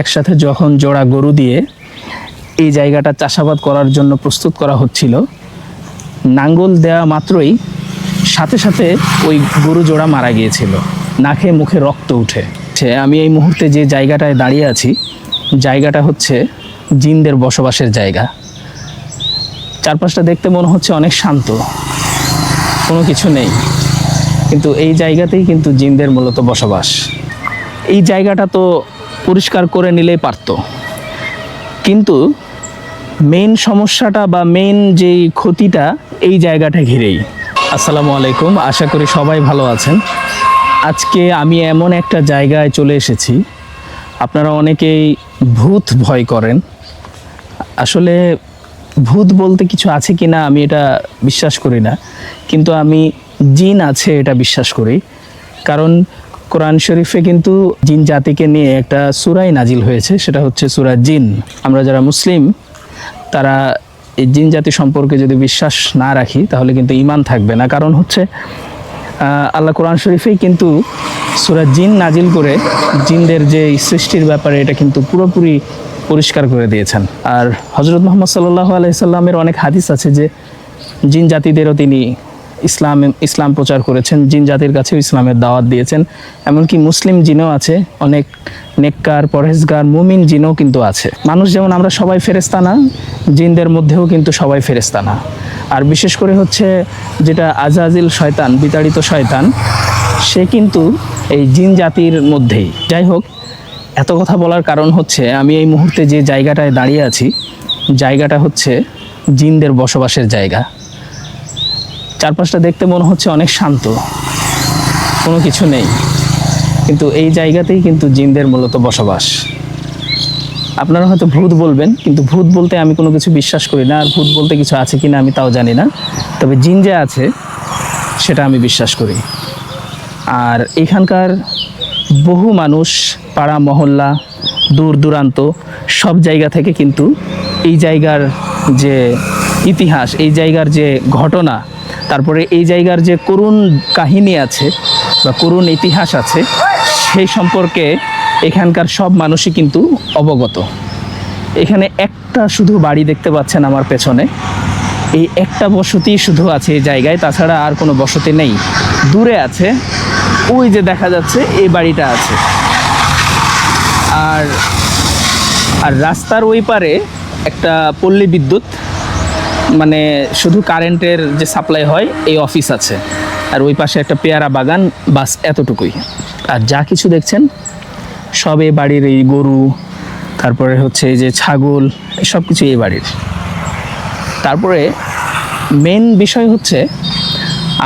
একসাথে যখন জোড়া গরু দিয়ে এই জায়গাটা চাষাবাদ করার জন্য প্রস্তুত করা হচ্ছিল, নাঙ্গল দেওয়া মাত্রই সাথে সাথে ওই গরু জোড়া মারা গিয়েছিল। নাকে মুখে রক্ত উঠে। আমি এই মুহূর্তে যে জায়গাটায় দাঁড়িয়ে আছি, জায়গাটা হচ্ছে জিনদের বসবাসের জায়গা। চারপাশটা দেখতে মনে হচ্ছে অনেক শান্ত। কোনো কিছু নেই। কিন্তু এই জায়গাতেই কিন্তু জিনদের মূলত বসবাস। এই জায়গাটা তো পরিষ্কার করে নিলেই পারতো। কিন্তু মেইন সমস্যাটা বা মেইন যেই ক্ষতিটা এই জায়গাটা ঘিরেই। আসসালামু আলাইকুম, আশা করি সবাই ভালো আছেন। আজকে আমি এমন একটা জায়গায় চলে এসেছি, আপনারা অনেকেই ভূত ভয় করেন। আসলে ভূত বলতে কিছু আছে কি না আমি এটা বিশ্বাস করি না, কিন্তু আমি জিন আছে এটা বিশ্বাস করি। কারণ কোরআন শরীফে কিন্তু জিন জাতিকে নিয়ে একটা সুরাই নাজিল হয়েছে, সেটা হচ্ছে সুরা জিন। আমরা যারা মুসলিম, তারা এই জিন জাতি সম্পর্কে যদি বিশ্বাস না রাখি, তাহলে কিন্তু ইমান থাকবে না। কারণ হচ্ছে আল্লাহ কোরআন শরীফেই কিন্তু সুরা জিন নাজিল করে জিনদের যে সৃষ্টির ব্যাপারে এটা কিন্তু পুরোপুরি পরিষ্কার করে দিয়েছেন। আর হজরত মোহাম্মদ সাল্লাহ আলাইসাল্লামের অনেক হাদিস আছে যে জিন জাতিদেরও তিনি ইসলাম ইসলাম প্রচার করেছেন, জিন জাতির কাছেও ইসলামের দাওয়াত দিয়েছেন। এমনকি মুসলিম জিনও আছে, অনেক নেককার, পরহেজগার, মুমিন জিনও কিন্তু আছে। মানুষ যেমন আমরা সবাই ফেরেস্তা না, জিনদের মধ্যেও কিন্তু সবাই ফেরেস্তা না। আর বিশেষ করে হচ্ছে যেটা আজাজিল শয়তান, বিতাড়িত শয়তান, সে কিন্তু এই জিন জাতির মধ্যেই। যাই হোক, এত কথা বলার কারণ হচ্ছে আমি এই মুহূর্তে যে জায়গাটায় দাঁড়িয়ে আছি, জায়গাটা হচ্ছে জিনদের বসবাসের জায়গা। চারপাশটা দেখতে মনে হচ্ছে অনেক শান্ত। কোনো কিছু নেই। কিন্তু এই জায়গাতেই কিন্তু জিনদের মূলত বসবাস। আপনারা হয়তো ভূত বলবেন, কিন্তু ভূত বলতে আমি কোনো কিছু বিশ্বাস করি না, আর ভূত বলতে কিছু আছে কি না আমি তাও জানি না। তবে জিন যে আছে, সেটা আমি বিশ্বাস করি। আর এখানকার বহু মানুষ, পাড়া, মহল্লা, দূর দূরান্ত, সব জায়গা থেকে কিন্তু এই জায়গার যে ইতিহাস, এই জায়গার যে ঘটনা তারপরে এই জায়গার যে করুণ কাহিনী আছে বা করুণ ইতিহাস আছে, সেই সম্পর্কে এখানকার সব মানুষই কিন্তু অবগত। এখানে একটা শুধু বাড়ি দেখতে পাচ্ছেন আমার পেছনে। এই একটা বসতি শুধু আছে এই জায়গায়, তাছাড়া আর কোনো বসতি নেই। দূরে আছে, ওই যে দেখা যাচ্ছে এই বাড়িটা আছে। আর আর রাস্তার ওই পারে একটা পল্লী বিদ্যুৎ মানে শুধু কারেন্টের যে সাপ্লাই হয়, এই অফিস আছে। আর ওই পাশে একটা পেয়ারা বাগান, বাস এতটুকুই। আর যা কিছু দেখছেন, সব এই বাড়ির এই গরু, তারপরে হচ্ছে এই যে ছাগল সব কিছু এই বাড়ির। তারপরে মেন বিষয় হচ্ছে,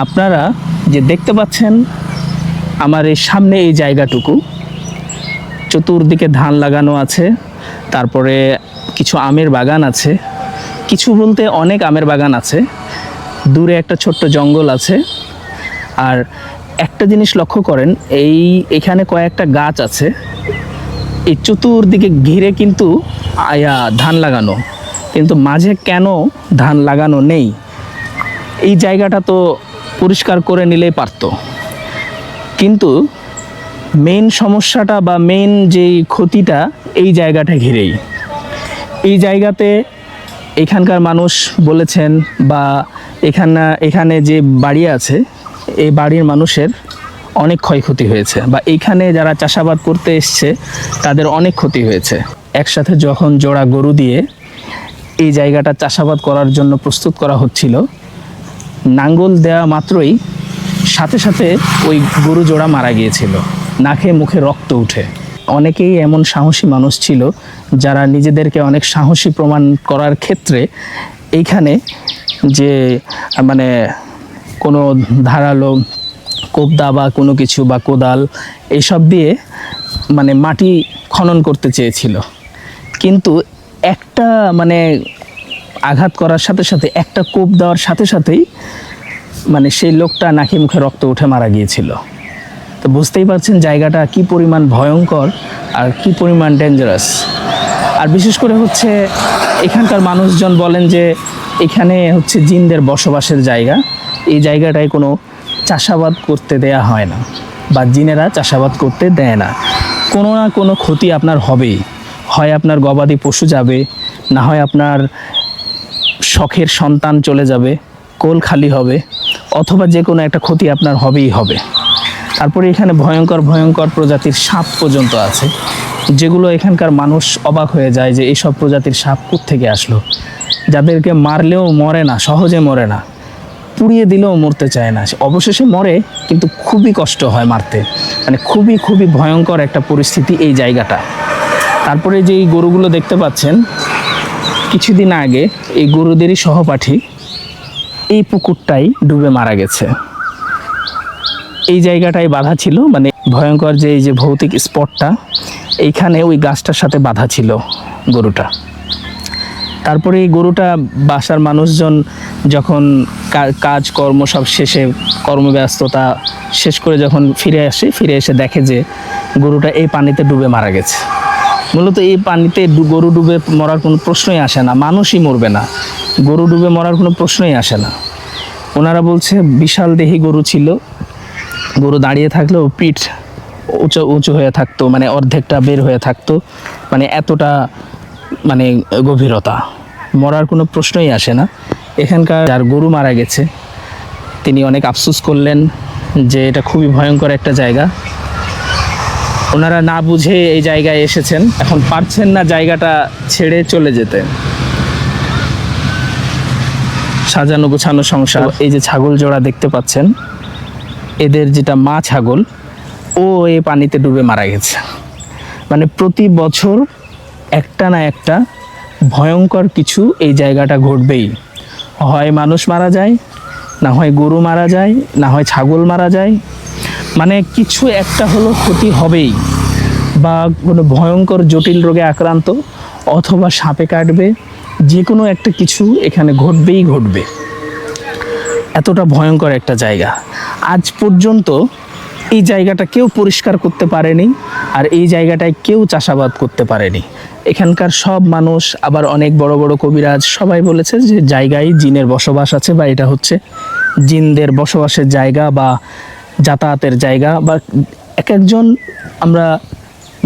আপনারা যে দেখতে পাচ্ছেন, আমার এই সামনে এই জায়গাটুকু, চতুর্দিকে ধান লাগানো আছে, তারপরে কিছু আমের বাগান আছে কিছু বলতে অনেক আমের বাগান আছে। দূরে একটা ছোট্ট জঙ্গল আছে। আর একটা জিনিস লক্ষ্য করেন, এই এখানে কয়েকটা গাছ আছে। এই চতুর্দিকে ঘিরে কিন্তু আয়া ধান লাগানো। কিন্তু মাঝে কেন ধান লাগানো নেই? এই জায়গাটা তো পরিষ্কার করে নিলেই পারতো। কিন্তু মেইন সমস্যাটা বা মেইন যেই ক্ষতিটা এই জায়গাটা ঘিরেই। এই জায়গাতে এখানকার মানুষ বলেছেন বা এখানে এখানে যে বাড়ি আছে, এই বাড়ির মানুষের অনেক ক্ষয়ক্ষতি হয়েছে বা এইখানে যারা চাষাবাদ করতে এসছে, তাদের অনেক ক্ষতি হয়েছে। একসাথে যখন জোড়া গরু দিয়ে এই জায়গাটা চাষাবাদ করার জন্য প্রস্তুত করা হচ্ছিল, নাঙ্গল দেওয়া মাত্রই সাথে সাথে ওই গরু জোড়া মারা গিয়েছিল। নাকে মুখে রক্ত উঠে। অনেকেই এমন সাহসী মানুষ ছিল যারা নিজেদেরকে অনেক সাহসী প্রমাণ করার ক্ষেত্রে এইখানে যে মানে কোনো ধারালো কোবদা বা কোনো কিছু বা কোদাল এইসব দিয়ে মানে মাটি খনন করতে চেয়েছিল। কিন্তু একটা মানে আঘাত করার সাথে সাথে, একটা কোপ দেওয়ার সাথে সাথেই মানে সেই লোকটা নাকি মুখে রক্ত উঠে মারা গিয়েছিল। তো বুঝতেই পারছেন জায়গাটা কি পরিমাণ ভয়ঙ্কর আর কি পরিমাণ ডেঞ্জারাস আর বিশেষ করে হচ্ছে এখানকার মানুষজন বলেন যে এখানে হচ্ছে জিনদের বসবাসের জায়গা। এই জায়গাটায় কোনো চাষাবাদ করতে দেয়া হয় না বা জিনেরা চাষাবাদ করতে দেয় না। কোনো না কোনো ক্ষতি আপনার হবেই। হয় আপনার গবাদি পশু যাবে, না হয় আপনার শখের সন্তান চলে যাবে, কোল খালি হবে, অথবা যে কোনো একটা ক্ষতি আপনার হবেই হবে। তারপরে এখানে ভয়ঙ্কর ভয়ঙ্কর প্রজাতির সাপ পর্যন্ত আছে, যেগুলো এখানকার মানুষ অবাক হয়ে যায় যে এইসব প্রজাতির সাপ থেকে আসলো। যাদেরকে মারলেও মরে না, সহজে মরে না, পুড়িয়ে দিলেও মরতে চায় না। অবশেষে মরে, কিন্তু খুবই কষ্ট হয় মারতে। মানে খুবই খুবই ভয়ঙ্কর একটা পরিস্থিতি এই জায়গাটা। তারপরে যে এই গরুগুলো দেখতে পাচ্ছেন, কিছুদিন আগে এই গরুদেরই সহপাঠী এই পুকুরটাই ডুবে মারা গেছে। এই জায়গাটায় বাধা ছিল মানে ভয়ঙ্কর যে এই যে ভৌতিক স্পটটা, এইখানে ওই গাছটার সাথে বাধা ছিল গরুটা। তারপরে এই গরুটা বাসার মানুষজন যখন কাজ, কর্ম সব শেষে কর্মব্যস্ততা শেষ করে যখন ফিরে আসে, ফিরে এসে দেখে যে গরুটা এই পানিতে ডুবে মারা গেছে। মূলত এই পানিতে গরু ডুবে মরার কোনো প্রশ্নই আসে না, মানুষই মরবে না। গরু ডুবে মরার কোনো প্রশ্নই আসে না। ওনারা বলছে, বিশাল দেহি গরু ছিল গরু দাঁড়িয়ে থাকলেও পিঠ উঁচু উঁচু হয়ে থাকতো মানে অর্ধেকটা বের হয়ে থাকতো মানে এতটা মানে গভীরতা। মরার কোনো প্রশ্নই আসে না। এখানকার যার গরু মারা গেছে, তিনি অনেক আফসোস করলেন যে এটা খুবই ভয়ঙ্কর একটা জায়গা। ওনারা না বুঝে এই জায়গায় এসেছেন, এখন পারছেন না জায়গাটা ছেড়ে চলে যেতে। সাজানো গোছানো সংসার, এই যে ছাগল জোড়া দেখতে পাচ্ছেন এদের যেটা মা ছাগল, ও এই পানিতে ডুবে মারা গেছে। মানে প্রতি বছর একটা না একটা ভয়ঙ্কর কিছু এই জায়গাটা ঘটবেই। হয় মানুষ মারা যায়, না হয় গরু মারা যায়, না হয় ছাগল মারা যায়। মানে কিছু একটা হলো ক্ষতি হবেই। বা কোনো ভয়ঙ্কর জটিল রোগে আক্রান্ত অথবা সাপে কাটবে যে কোনো একটা কিছু এখানে ঘটবেই ঘটবে। এতটা ভয়ঙ্কর একটা জায়গা। আজ পর্যন্ত এই জায়গাটা কেউ পরিষ্কার করতে পারেনি আর এই জায়গাটায় কেউ চাষাবাদ করতে পারেনি। এখানকার সব মানুষ, আবার অনেক বড় বড় কবিরাজ, সবাই বলেছে যে জায়গায় জিনের বসবাস আছে বা এটা হচ্ছে জিনদের বসবাসের জায়গা বা যাতায়াতের জায়গা বা এক একজন আমরা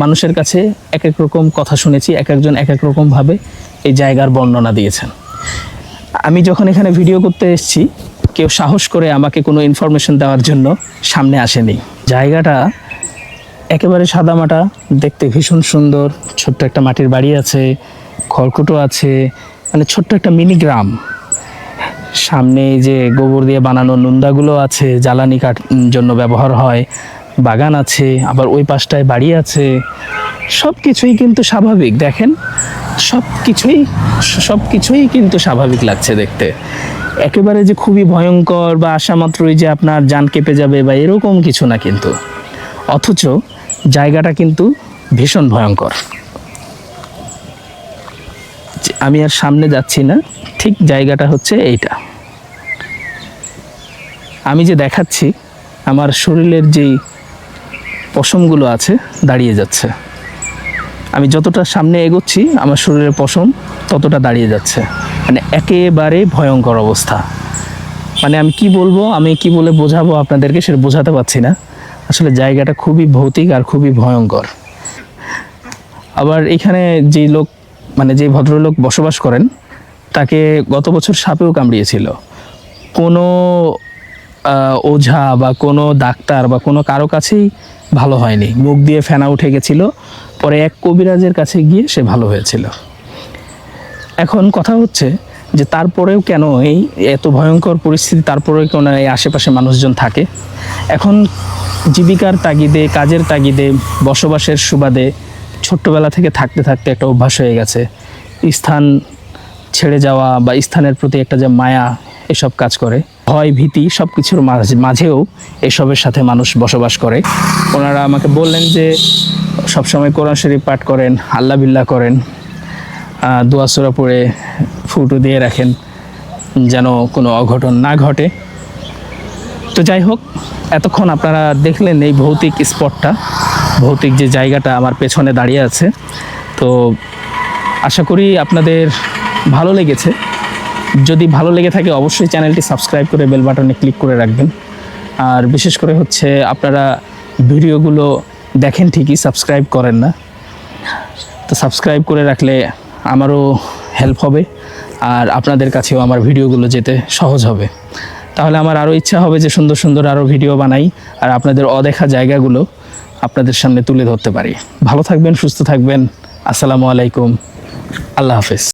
মানুষের কাছে এক এক রকম কথা শুনেছি, এক একজন এক এক রকমভাবে এই জায়গার বর্ণনা দিয়েছেন। আমি যখন এখানে ভিডিও করতে এসেছি কেউ সাহস করে আমাকে কোনো ইনফরমেশন দেওয়ার জন্য সামনে আসেনি। জায়গাটা একেবারে সাদামাটা দেখতে ভীষণ সুন্দর ছোট্ট একটা মাটির বাড়ি আছে খড়কুটো আছে মানে ছোট্ট একটা মিনি গ্রাম। সামনে যে গোবর দিয়ে বানানো নুন্দাগুলো আছে জ্বালানি উম, জন্য ব্যবহার হয় বাগান আছে আবার ওই পাশটায় বাড়ি আছে। সব কিছুই কিন্তু স্বাভাবিক দেখেন? সব কিছুই সব কিছুই কিন্তু স্বাভাবিক লাগছে দেখতে। একেবারে যে খুবই ভয়ঙ্কর বা আসা মাত্রই যে আপনার যান কেঁপে যাবে বা এরকম কিছু না কিন্তু। অথচ জায়গাটা কিন্তু ভীষণ ভয়ঙ্কর। আমি আর সামনে যাচ্ছি না, ঠিক জায়গাটা হচ্ছে এইটা। আমি যে দেখাচ্ছি, আমার শরীরের যেই পশমগুলো আছে, দাঁড়িয়ে যাচ্ছে। আমি যতটা সামনে এগোচ্ছি, আমার শরীরের পশম ততটা দাঁড়িয়ে যাচ্ছে। মানে একেবারে ভয়ঙ্কর অবস্থা। মানে আমি কি বলব, আমি কি বলে বোঝাবো আপনাদেরকে সেটা বোঝাতে পারছি না। আসলে জায়গাটা খুবই ভৌতিক আর খুবই ভয়ঙ্কর। আবার এখানে যেই লোক মানে যে ভদ্রলোক বসবাস করেন, তাকে গত বছর সাপেও কামড়িয়েছিল। কোনো ওঝা বা কোনো ডাক্তার বা কোনো কারও কাছেই ভালো হয়নি। মুখ দিয়ে ফেনা উঠে গেছিল। পরে এক কবিরাজের কাছে গিয়ে সে ভালো হয়েছিল। এখন কথা হচ্ছে যে তারপরেও কেন এই এত ভয়ঙ্কর পরিস্থিতি, তারপরেও কেন এই আশেপাশে মানুষজন থাকে? এখন জীবিকার তাগিদে, কাজের তাগিদে, বসবাসের সুবাদে ছোট্টবেলা থেকে থাকতে থাকতে একটা অভ্যাস হয়ে গেছে। স্থান ছেড়ে যাওয়া বা স্থানের প্রতি একটা যে মায়া, এসব কাজ করে। ভয়, ভীতি সব কিছুর মাঝে, মাঝেও এসবের সাথে মানুষ বসবাস করে। ওনারা আমাকে বললেন যে সবসময় কোরআন শরীফ পাঠ করেন আল্লাহ বিল্লাহ করেন আহ, দোয়া সুরা পড়ে ফুটো দিয়ে রাখেন যেন কোনো অঘটন না ঘটে। তো যাই হোক এতক্ষণ আপনারা দেখলেন এই ভৌতিক স্পটটা ভৌতিক যে জায়গাটা আমার পেছনে দাঁড়িয়ে আছে। তো আশা করি আপনাদের ভালো লেগেছে। যদি ভালো লেগে থাকে অবশ্যই চ্যানেলটি সাবস্ক্রাইব করে বেল বাটনে ক্লিক করে রাখবেন। আর বিশেষ করে হচ্ছে আপনারা ভিডিওগুলো দেখেন ঠিকই সাবস্ক্রাইব করেন না। তো সাবস্ক্রাইব করে রাখলে আমারও হেল্প হবে আর আপনাদের কাছেও আমার ভিডিওগুলো যেতে সহজ হবে। তাহলে আমার আরও ইচ্ছা হবে যে সুন্দর সুন্দর আরও ভিডিও বানাই আর আপনাদের অদেখা জায়গাগুলো আপনাদের সামনে তুলে ধরতে পারি। ভালো থাকবেন, সুস্থ থাকবেন। আসসালামু আলাইকুম। আল্লাহ হাফেজ।